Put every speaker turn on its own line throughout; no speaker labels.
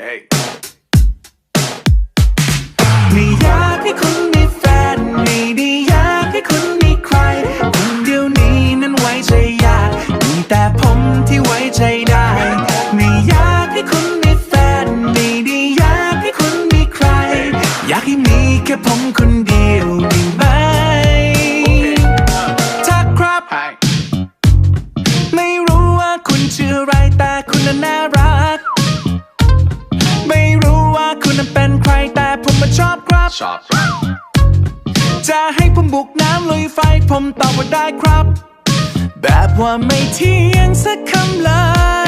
Hey.
ไม่อยากให้คุณมีแฟน ไม่ได้อยากให้คุณมีใครคนเดียวนี้นั้นไว้ใจยากมีแต่ผมที่ไว้ใจได้ ไม่อยากให้คุณมีแฟน ไม่ได้อยากให้คุณมีใคร อยากให้มีแค่ผมคนเดียวได้ไหมถ้าครับ
Hi.
ไม่รู้ว่าคุณชื่ออะไรแต่คุณน่ะน่ารัก นั้นเป็นใครแต่ผมมาชอบครับ
Shop.
จะให้ผมบุกน้ำลุยไฟผมตอบว่าได้ครับ แบบว่าไม่เที่ยงสักคำเลย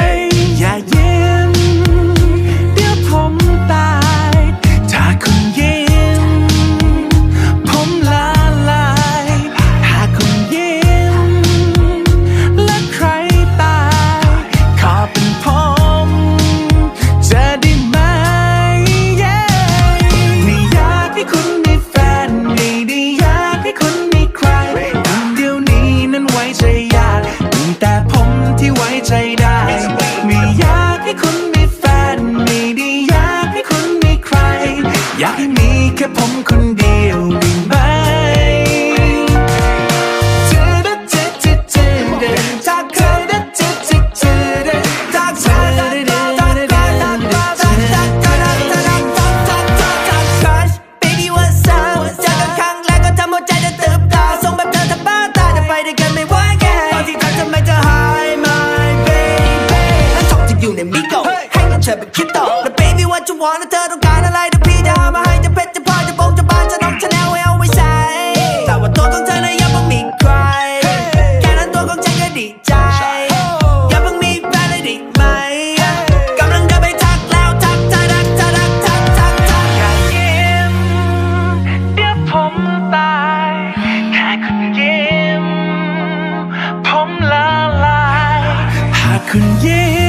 อไป
คิดต่อแล้ว baby what you want เธอต้องการอะไรเดี๋ยวพี่จะหามาให้จะเพชรจะพลอยจะบงจะบานจะน้องจะแนวไว้เอาไว้ใช้แต่ว่าตัวของเธอน่ะยังไม่มีใคร แค่นั้นตัวของฉันก็ดีใจอย่าเพิ่งมีแฟนเลยด้ไหมกำลังเดินไปทักแล้วทักทักทักทักทักทักทัก
อย่ายิ้มเดี๋ยวผมตายแค่คุณยิ้มผมละลายหากคุณยิ้ม